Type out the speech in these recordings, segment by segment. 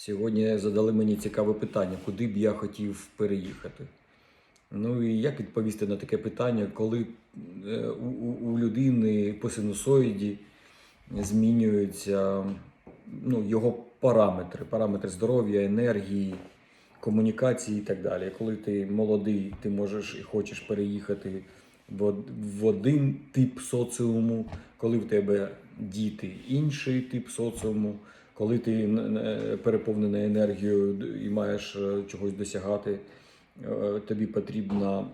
Сьогодні задали мені цікаве питання, куди б я хотів переїхати. Ну і як відповісти на таке питання, коли е, у, людини по синусоїді змінюються ну, його параметри, параметри здоров'я, енергії, комунікації і так далі. Коли ти молодий, ти можеш і хочеш переїхати в один тип соціуму, коли в тебе діти інший тип соціуму, коли ти н- переповнений енергією і маєш е, чогось досягати, е, тобі потрібна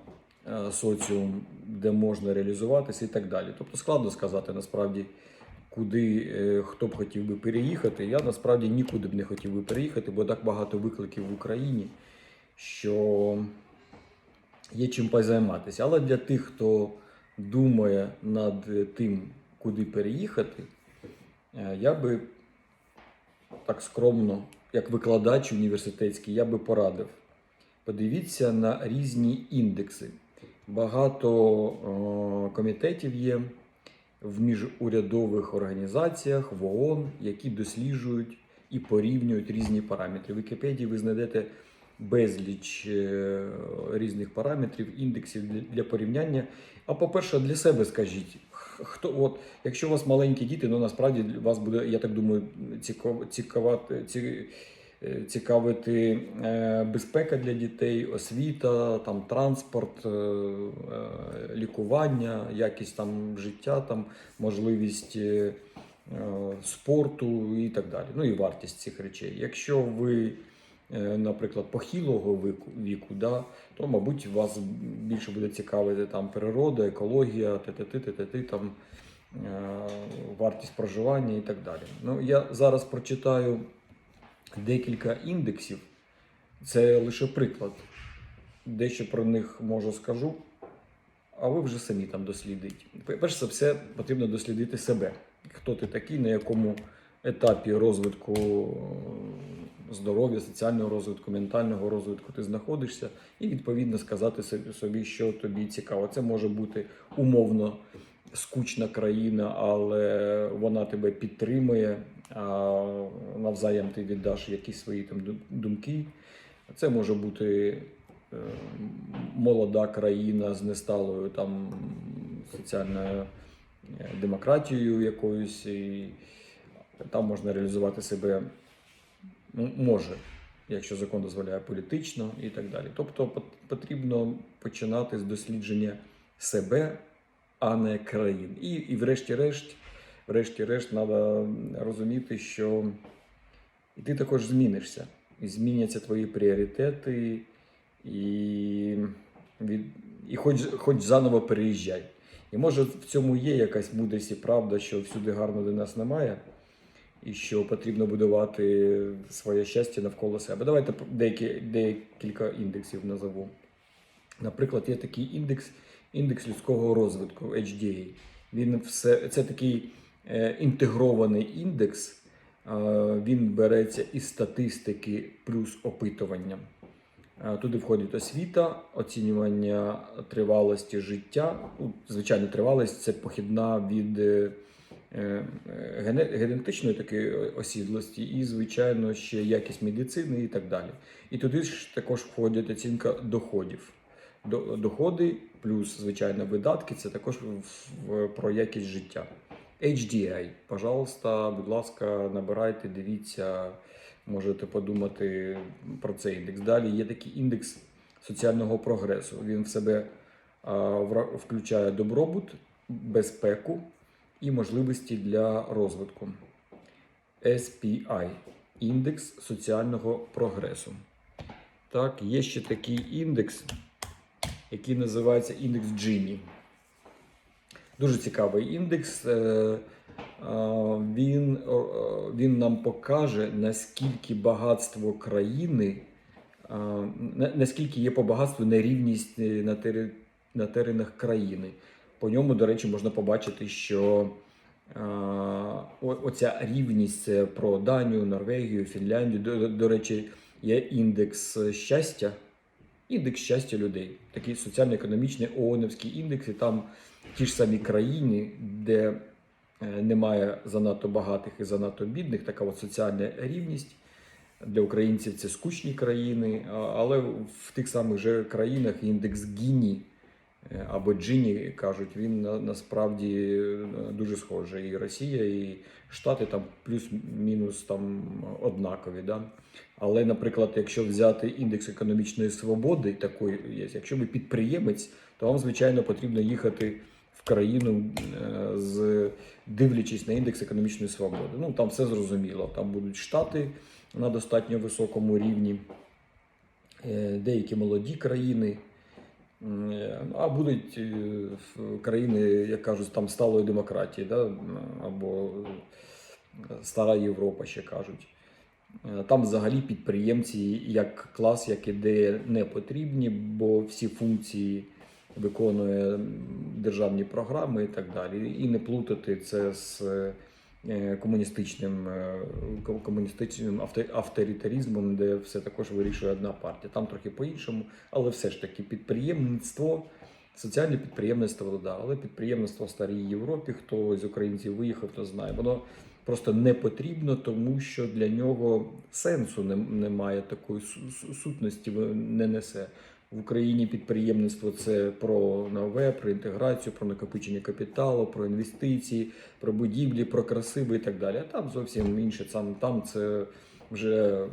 е, соціум, де можна реалізуватися і так далі. Тобто складно сказати насправді, куди е, хто б хотів би переїхати. Я насправді нікуди б не хотів би переїхати, бо так багато викликів в Україні, що є чим позайматися. Але для тих, хто думає над тим, куди переїхати, е, я би так скромно, як викладач університетський, я би порадив. Подивіться на різні індекси. Багато е, комітетів є в міжурядових організаціях, в ООН, які досліджують і порівнюють різні параметри. В Вікіпедії ви знайдете безліч е, різних параметрів, індексів для, порівняння. А по-перше, для себе скажіть, хто, от, якщо у вас маленькі діти, ну насправді вас буде, я так думаю, цікав, цікавати, ці, е, цікавити е, безпека для дітей, освіта, там, транспорт, е, е, лікування, якість там, життя, там, можливість е, е, спорту і так далі. Ну і вартість цих речей. Якщо ви, наприклад, похилого віку, віку да, то, мабуть, вас більше буде цікавити там природа, екологія, т.т. т.т. там е, вартість проживання і так далі. Ну, я зараз прочитаю декілька індексів. Це лише приклад. Дещо про них можу скажу, а ви вже самі там дослідіть. Перш за все, потрібно дослідити себе. Хто ти такий, на якому етапі розвитку е, здоров'я, соціального розвитку, ментального розвитку ти знаходишся, і відповідно сказати собі- що тобі цікаво. Це може бути умовно скучна країна, але вона тебе підтримує, а навзаєм ти віддаш якісь свої там думки. Це може бути е, молода країна з несталою там соціальною е, демократією якоюсь, і там можна реалізувати себе може, якщо закон дозволяє політично і так далі. Тобто пот- потрібно починати з дослідження себе, а не країн. І, і врешті-решт, врешті-решт, треба розуміти, що і ти також змінишся. І зміняться твої пріоритети, і, від, і хоч, хоч заново переїжджай. І може в цьому є якась мудрість і правда, що всюди гарно до нас немає, і що потрібно будувати своє щастя навколо себе. Давайте деякі, декілька індексів назову. Наприклад, є такий індекс, індекс людського розвитку HDA. Він все, це такий е, інтегрований індекс. Е, Він береться із статистики плюс опитування. Туди входить освіта, оцінювання тривалості життя. Звичайно, тривалість це похідна від е, генетичної такої осідлості, і, звичайно, ще якість медицини і так далі. І туди ж також входить оцінка доходів. Доходи плюс, звичайно, видатки це також про якість життя. HDI, пожалуйста, будь ласка, набирайте, дивіться, можете подумати про цей індекс. Далі є такий індекс соціального прогресу. Він в себе включає добробут, безпеку і можливості для розвитку. SPI індекс соціального прогресу. Так, є ще такий індекс, який називається індекс Джині. Дуже цікавий індекс. Е, Він, о, о, він нам покаже, наскільки багатство країни, наскільки є по багатству нерівність е, на теренах країни. По ньому, до речі, можна побачити, що а, оця рівність про Данію, Норвегію, Фінляндію. До, до- речі, є індекс щастя, індекс щастя людей, такий соціально-економічний ООНівський індекс, і там ті ж самі країни, де е, немає занадто багатих і занадто бідних, така от соціальна рівність. Для українців це скучні країни, але в тих самих же країнах індекс Гіні е, або Джині кажуть, він на, насправді е, дуже схожий. І Росія, і Штати там плюс-мінус там однакові. Да? Але, наприклад, якщо взяти індекс економічної свободи, такої є, якщо ви підприємець, то вам, звичайно, потрібно їхати в країну, е, з дивлячись на індекс економічної свободи. Ну там все зрозуміло. Там будуть штати на достатньо високому рівні, е, деякі молоді країни. А будуть е, країни, як кажуть, там сталої демократії, да? або е, стара Європа ще кажуть. Е, Там взагалі підприємці як клас, як ідея не потрібні, бо всі функції виконує державні програми і так далі. І не плутати це з комуністичним, е, комуністичним авторитаризмом, де все також вирішує одна партія. Там трохи по-іншому, але все ж таки підприємництво. Соціальне підприємництво, да, але підприємництво в старій Європі, хто з українців виїхав, то знає. Воно просто не потрібно, тому що для нього сенсу немає такої су- су- сутності, не несе. В Україні підприємництво це про нове, про інтеграцію, про накопичення капіталу, про інвестиції, про будівлі, про красиве і так далі. А там зовсім інше. Там, там це вже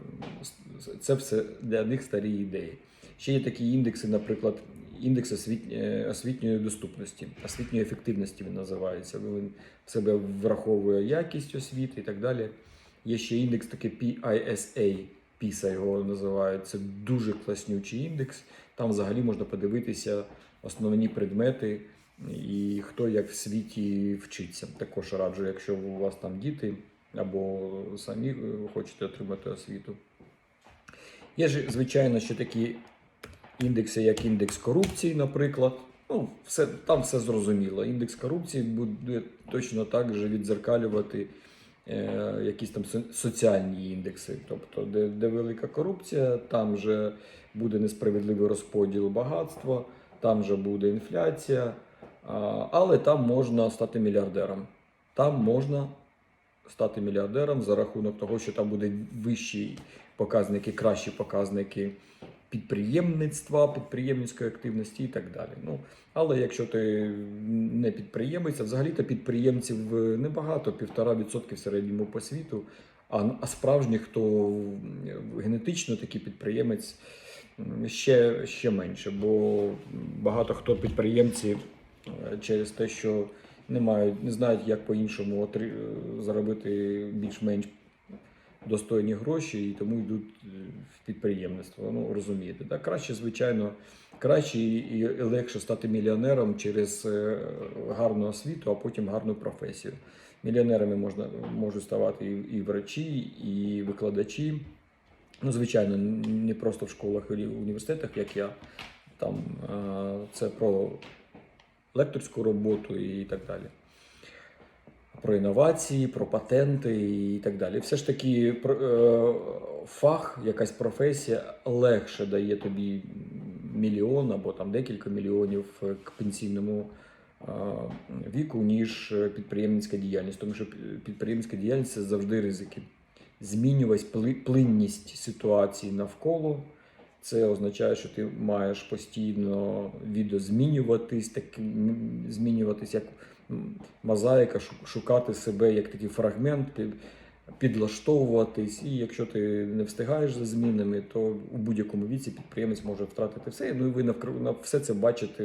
це все для них старі ідеї. Ще є такі індекси, наприклад, індекс е, освітньої доступності, освітньої ефективності він називається. Він в себе враховує якість освіти і так далі. Є ще індекс такий PISA, PISA його називають. Це дуже класнючий індекс. Там взагалі можна подивитися основні предмети і хто як в світі вчиться. Також раджу, якщо у вас там діти або самі е, хочете отримати освіту. Є ж, звичайно, ще такі індекси, як індекс корупції, наприклад. Ну, все, там все зрозуміло. Індекс корупції буде точно так же відзеркалювати якісь там соціальні індекси. Тобто, де, де велика корупція, там же буде несправедливий розподіл багатства, там же буде інфляція, але там можна стати мільярдером. Там можна стати мільярдером за рахунок того, що там буде вищі показники, кращі показники підприємництва, підприємницької активності і так далі. Ну, але якщо ти не підприємець, а взагалі-то підприємців е, небагато, півтора відсотки в середньому по світу. А, справжніх, хто генетично такий підприємець, ще, ще менше. Бо багато хто підприємці е, через те, що не мають, не знають, як по-іншому е, заробити більш-менш достойні гроші, і тому йдуть е, в підприємництво. Ну розумієте, так краще, звичайно, краще і легше стати мільйонером через е, гарну освіту, а потім гарну професію. Мільйонерами можна можуть ставати і, і врачі, і викладачі. Ну, звичайно, не просто в школах і університетах, як я. Там е, це про лекторську роботу і так далі. Про інновації, про патенти і так далі. Все ж таки, е, фах, якась професія легше дає тобі мільйон або там декілька мільйонів к пенсійному е, віку, ніж підприємницька діяльність. Тому що пі- підприємницька діяльність це завжди ризики. Змінювасть, пли- плинність ситуації навколо. Це означає, що ти маєш постійно відозмінюватись, так, змінюватись як мозаїка, шукати себе як такий фрагмент, підлаштовуватись. І якщо ти не встигаєш за змінами, то у будь-якому віці підприємець може втратити все. Ну і ви на все це бачите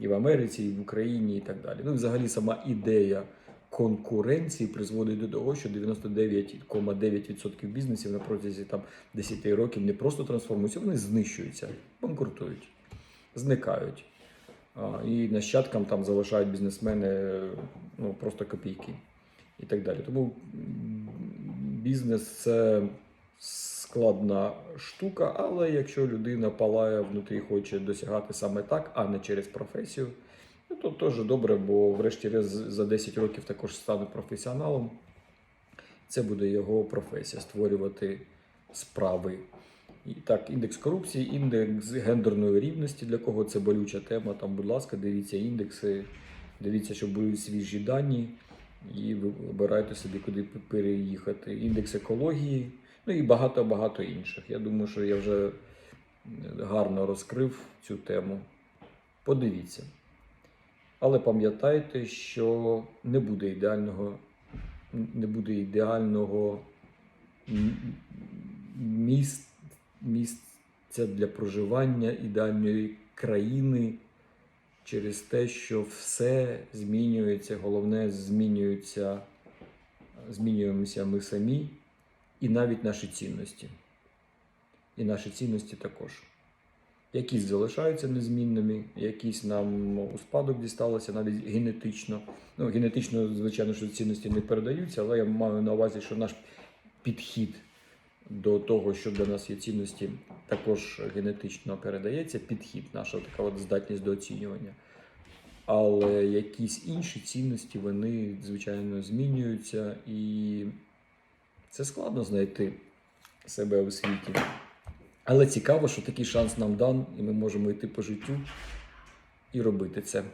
і в Америці, і в Україні, і так далі. Ну, і взагалі, сама ідея конкуренції призводить до того, що 99,9% бізнесів на протязі там 10 років не просто трансформуються, вони знищуються, банкрутують, зникають. І нащадкам там залишають бізнесмени ну, просто копійки і так далі. Тому бізнес це складна штука, але якщо людина палає внутрі хоче досягати саме так, а не через професію, ну, то теж добре, бо врешті-решт за 10 років також стане професіоналом. Це буде його професія створювати справи. Так, індекс корупції, індекс гендерної рівності, для кого це болюча тема. Там, будь ласка, дивіться індекси, дивіться, щоб були свіжі дані, і ви вибирайте собі, куди переїхати. Індекс екології, Ну і багато-багато інших. Я думаю, що я вже гарно розкрив цю тему. Подивіться. Але пам'ятайте, що не буде ідеального, не буде ідеального м- міс- місця для проживання, ідеальної країни через те, що все змінюється, головне змінюється, змінюємося ми самі і навіть наші цінності. І наші цінності також. Якісь залишаються незмінними, якісь нам у спадок дісталися навіть генетично. Ну, генетично, звичайно, що цінності не передаються, але я маю на увазі, що наш підхід до того, що для нас є цінності, також генетично передається. Підхід, наша така от здатність до оцінювання. Але якісь інші цінності, вони, звичайно, змінюються, і це складно знайти себе у світі. Але цікаво, що такий шанс нам дан, і ми можемо йти по життю і робити це.